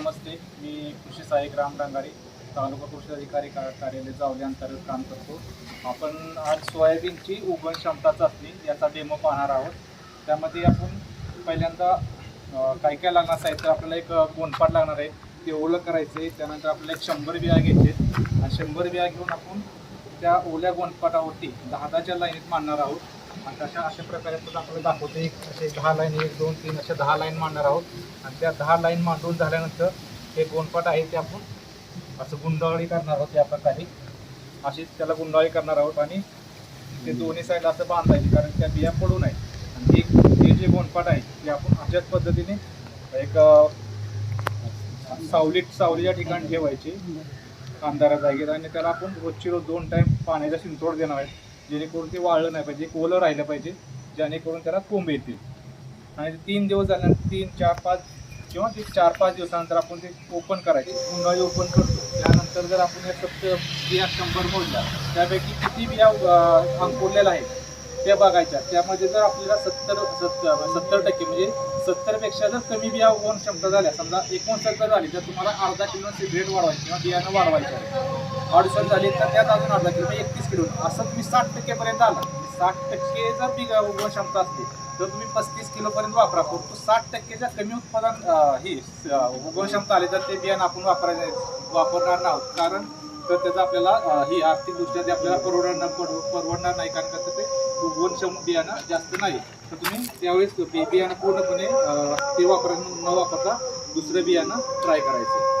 नमस्ते मी कृषी सहाय्यक राम डांगारे तालुका कृषी अधिकारी का- कार्यालय जावले अंतर्गत काम करतो. आपण आज सोयाबीनची उगवण क्षमता चाचणी याचा डेमो पाहणार आहोत. त्यामध्ये आपण पहिल्यांदा काय काय लागणार साहित्य आपल्याला एक गोंडपाट लागणार आहे ते ओलं करायचं आहे त्यानंतर आपल्याला एक शंभर बिया घ्यायचे. आणि शंभर बिया घेऊन आपण त्या ओल्या गोंडपाटावरती दहा दहाच्या लाईनीत मांडणार आहोत. आणि तशा अशा प्रकारे आता आपल्याला दाखवतो एक असे दहा लाईन एक दोन तीन अशा दहा लाईन मांडणार आहोत. आणि त्या दहा लाईन मांडून झाल्यानंतर हे गोंडपाट आहे ते आपण असं गुंडाळी करणार आहोत या प्रकारे. अशी त्याला गुंडाळी करणार आहोत आणि ते दोन्ही साईड असं बांधायचे कारण त्या बिया पडू नये आणि एक हे जे गोंडपाट आहे ते आपण अशाच पद्धतीने एक सावलीत सावलीच्या ठिकाणी ठेवायचे. अंधारा जागेत. आणि त्याला आपण रोजची रोज दोन टाईम पाण्याचा शिंतोड देणार आहे जेणेकरून ते वाळलं नाही पाहिजे ओलं राहिलं पाहिजे जेणेकरून त्याला कोंब येतील. आणि तीन दिवस झाल्यानंतर तीन चार पाच किंवा ते चार पाच दिवसानंतर आपण ते ओपन करायचे. उन्हाळी ओपन करतो. त्यानंतर जर आपण या फक्त बिया शंभर मोडल्या त्यापैकी किती बिया अंकुरलेल्या आहेत त्या बघायच्या. त्यामध्ये जर आपल्याला सत्तर सत्तर सत्तर टक्के म्हणजे सत्तरपेक्षा जर कमी बिया उगवण क्षमता झाल्या समजा एकोणसत्तर झाली तर तुम्हाला अर्धा किलो सिगरेट वाढवायची किंवा बियाणं वाढवायचं आहे. अडचण झाली तर त्यात अजून अर्धा किलो एकतीस किलो. असं तुम्ही साठ टक्केपर्यंत आला. साठ टक्के जर बी उगवण क्षमता असते तर तुम्ही पस्तीस किलोपर्यंत वापरा. परंतु साठ टक्केच्या कमी उत्पादन ही उगवण क्षमता आली तर ते बियाणं आपण वापरायचं वापरणार नाहोत. कारण तर त्याचा आपल्याला ही ही आर्थिकदृष्ट्या ते आपल्याला परवडणार परव- परवडणार नाही. कारण कसं ते उगवण क्षम बियाणं जास्त नाही. तर तुम्ही त्यावेळेस बियाणं पूर्णपणे ते वापर न वापरता दुसरं बियाणं ट्राय करायचं.